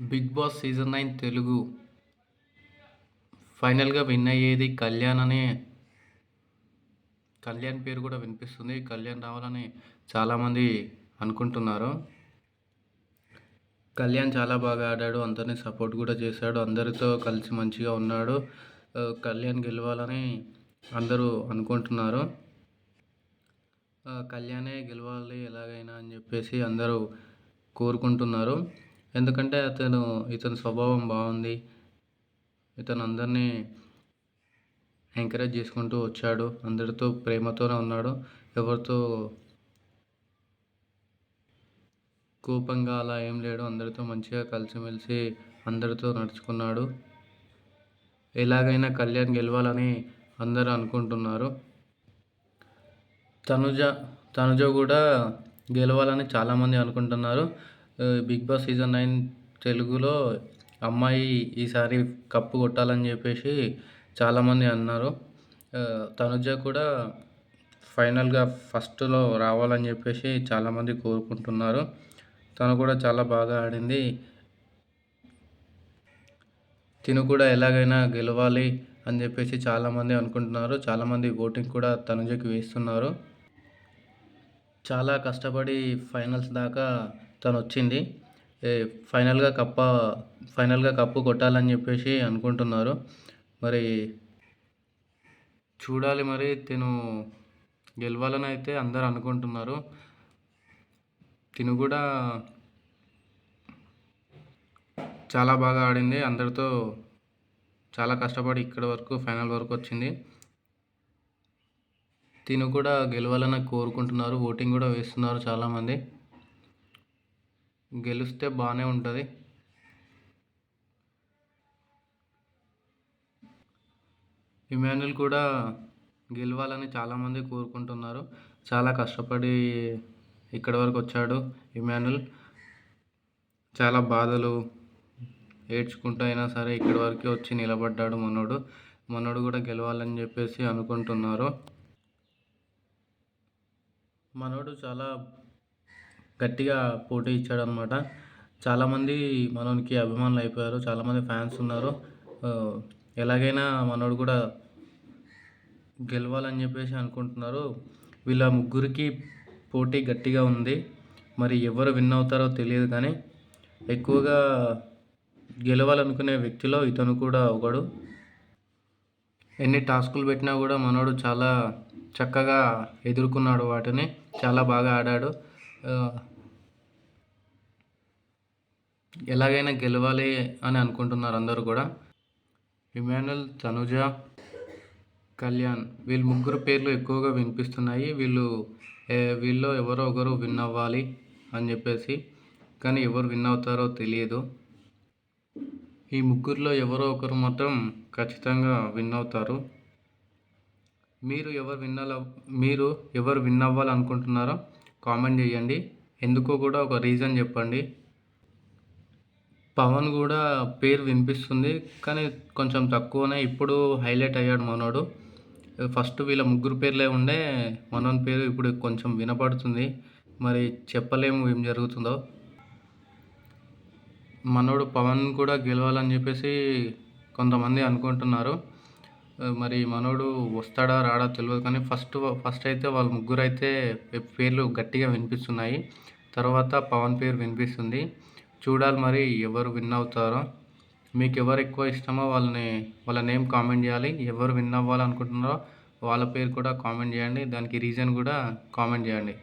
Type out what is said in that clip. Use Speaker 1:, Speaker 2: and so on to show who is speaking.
Speaker 1: Bigg Boss season nine Telugu ఫైనల్గా win అయ్యేది కళ్యాణ్ అనే కళ్యాణ్ పేరు కూడా వినిపిస్తుంది. కళ్యాణ్ రావాలని చాలామంది అనుకుంటున్నారు. కళ్యాణ్ చాలా బాగా ఆడాడు. అందరినీ సపోర్ట్ కూడా చేశాడు. అందరితో కలిసి మంచిగా ఉన్నాడు. కళ్యాణ్ గెలవాలని అందరూ అనుకుంటున్నారు. కళ్యాణే గెలవాలి ఎలాగైనా అని చెప్పేసి అందరూ కోరుకుంటున్నారు. ఎందుకంటే అతను ఇతని స్వభావం బాగుంది. ఇతను అందరినీ ఎంకరేజ్ చేసుకుంటూ వచ్చాడు. అందరితో ప్రేమతోనే ఉన్నాడు. ఎవరితో కోపంగా అలా ఏం లేడు. అందరితో మంచిగా కలిసిమెలిసి అందరితో నడుచుకున్నాడు. ఎలాగైనా కళ్యాణ్ గెలవాలని అందరూ అనుకుంటున్నారు. తనుజ తనుజ కూడా గెలవాలని చాలామంది అనుకుంటున్నారు. బిగ్ బాస్ సీజన్ నైన్ తెలుగులో అమ్మాయి ఈసారి కప్పు కొట్టాలని చెప్పేసి చాలామంది అన్నారు. తనుజ కూడా ఫైనల్గా ఫస్ట్లో రావాలని చెప్పేసి చాలామంది కోరుకుంటున్నారు. తను కూడా చాలా బాగా ఆడింది. తిను కూడా ఎలాగైనా గెలవాలి అని చెప్పేసి చాలామంది అనుకుంటున్నారు. చాలామంది ఓటింగ్ కూడా తనుజకి వేస్తున్నారు. చాలా కష్టపడి ఫైనల్స్ దాకా తను వచ్చింది ఫైనల్గా కప్ప ఫైనల్గా కప్పు కొట్టాలని చెప్పేసి అనుకుంటున్నారు. మరి చూడాలి మరి తిను గెలవాలని అయితే అందరు అనుకుంటున్నారు. తిను కూడా చాలా బాగా ఆడింది. అందరితో చాలా కష్టపడి ఇక్కడి వరకు ఫైనల్ వరకు వచ్చింది. తిను కూడా గెలవాలని కోరుకుంటున్నారు. ఓటింగ్ కూడా వేస్తున్నారు చాలామంది. గెలిస్తే బాగానే ఉంటుంది. ఇమాన్యుల్ కూడా గెలవాలని చాలామంది కోరుకుంటున్నారు. చాలా కష్టపడి ఇక్కడి వరకు వచ్చాడు ఇమాన్యుల్ చాలా బాధలు ఏడ్చుకుంటూ అయినా సరే ఇక్కడి వరకు వచ్చి నిలబడ్డాడు మనోడు. మనోడు కూడా గెలవాలని చెప్పేసి అనుకుంటున్నారు. మనోడు చాలా గట్టిగా పోటీ ఇచ్చాడు అనమాట చాలామంది మనోనికి అభిమానులు అయిపోయారు. చాలామంది ఫ్యాన్స్ ఉన్నారు. ఎలాగైనా మనోడు కూడా గెలవాలని చెప్పేసి అనుకుంటున్నారు. వీళ్ళ ముగ్గురికి పోటీ గట్టిగా ఉంది. మరి ఎవరు విన్ అవుతారో తెలియదు కానీ ఎక్కువగా గెలవాలనుకునే వ్యక్తిలో ఇతను కూడా ఒకడు. ఎన్ని టాస్కులు పెట్టినా కూడా మనోడు చాలా చక్కగా ఎదుర్కొన్నాడు వాటిని. చాలా బాగా ఆడాడు. ఎలాగైనా గెలవాలి అని అనుకుంటున్నారు అందరూ కూడా. ఇమానుయల్ తనుజ కళ్యాణ్ వీళ్ళు ముగ్గురు పేర్లు ఎక్కువగా వినిపిస్తున్నాయి. వీళ్ళు వీళ్ళు ఎవరో ఒకరు విన్ అవ్వాలి అని చెప్పేసి కానీ ఎవరు విన్ అవుతారో తెలియదు. ఈ ముగ్గురులో ఎవరో ఒకరు మాత్రం ఖచ్చితంగా విన్ అవుతారు. మీరు ఎవరు విన్నాల మీరు ఎవరు విన్ అవ్వాలనుకుంటున్నారో కామెంట్ చేయండి. ఎందుకో కూడా ఒక రీజన్ చెప్పండి. పవన్ కూడా పేరు వినిపిస్తుంది కానీ కొంచెం తక్కువనే. ఇప్పుడు హైలైట్ అయ్యాడు మనోడు. ఫస్ట్ వీళ్ళ ముగ్గురు పేర్లే ఉండే మనోన్ పేరు ఇప్పుడు కొంచెం వినపడుతుంది. మరి చెప్పలేము ఏం జరుగుతుందో. మనోడు పవన్ కూడా గెలవాలని చెప్పేసి కొంతమంది అనుకుంటున్నారు. మరి మనోడు వస్తాడా రాడా తెలియదు కానీ ఫస్ట్ ఫస్ట్ అయితే వాళ్ళ ముగ్గురు అయితే పేర్లు గట్టిగా వినిపిస్తున్నాయి. తర్వాత పవన్ పేరు వినిపిస్తుంది. చూడాలి మరి ఎవరు విన్ అవుతారో. మీకు ఎవరు ఎక్కువ ఇష్టమో వాళ్ళని వాళ్ళ నేమ్ కామెంట్ చేయాలి. ఎవరు విన్ అవ్వాలనుకుంటున్నారో వాళ్ళ పేరు కూడా కామెంట్ చేయండి. దానికి రీజన్ కూడా కామెంట్ చేయండి.